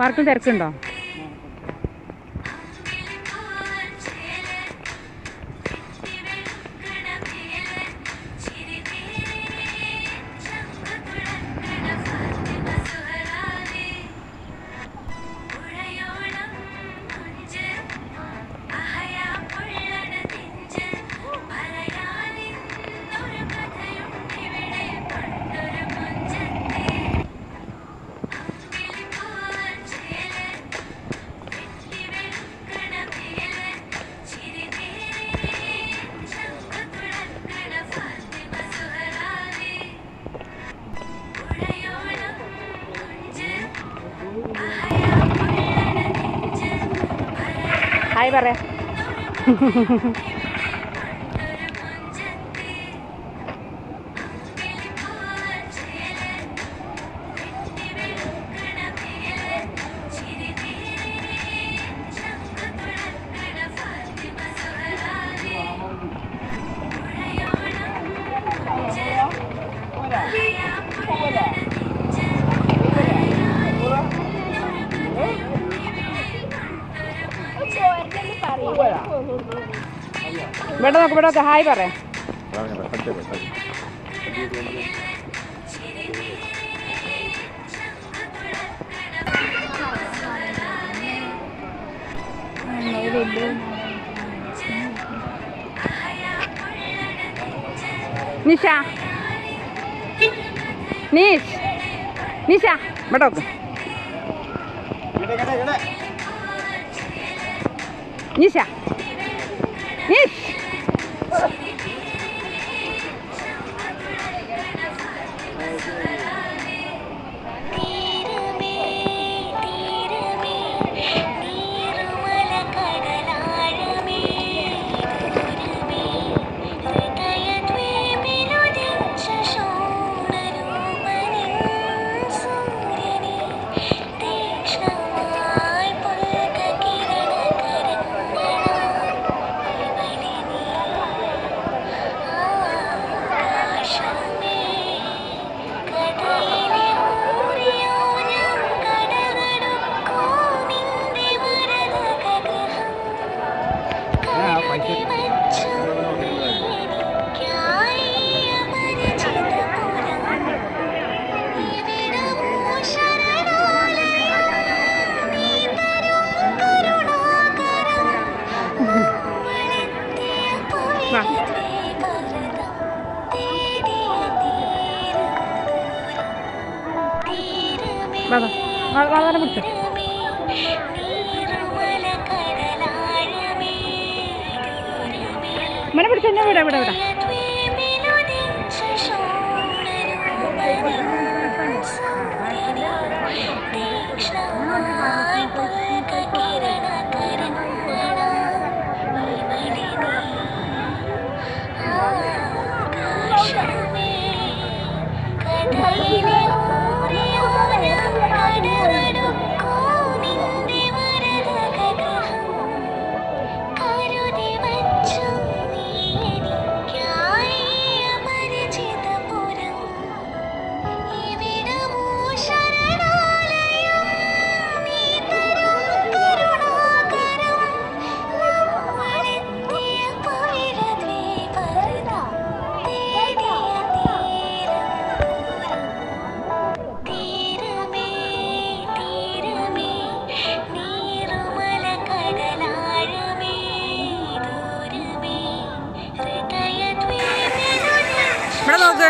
വർക്കും തിരക്കുണ്ടോ? Ahí barre. ഇവിടെ നോക്ക് ഇവിടെ നോക്ക്. ഹായ് പറയാം നിഷ. നീഷ്. നിഷ ഇവിടെ നോക്ക്. നിഷ. മന പിടിച്ച? വിടാം വിടാം വിടാം. ഇവിടെ നോക്ക്.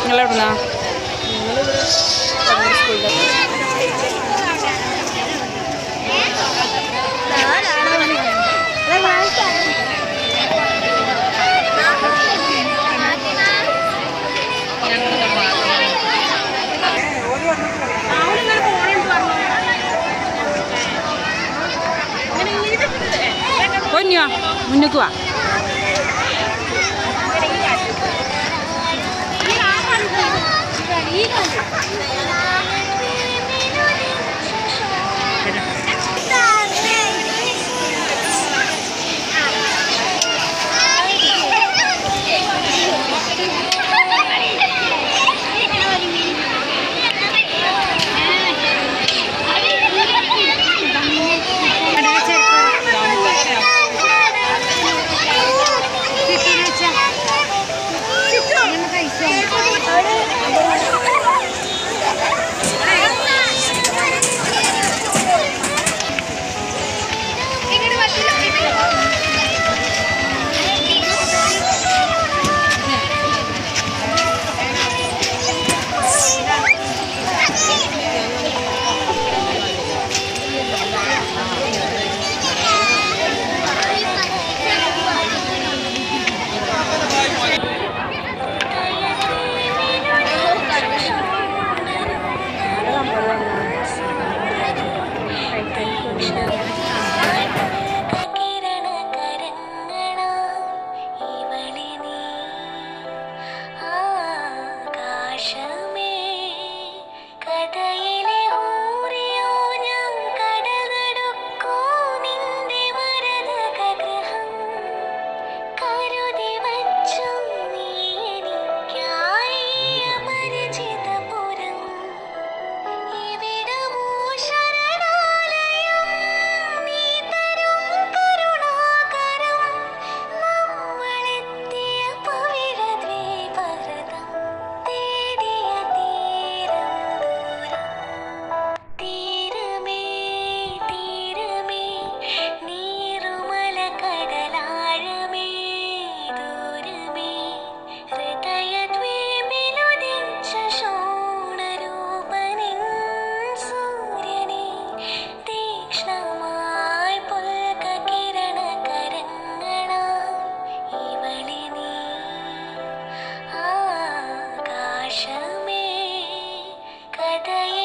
നിങ്ങൾ എവിടുന്നാ മുന്നുക്ക് വാ ആകാശമേ てい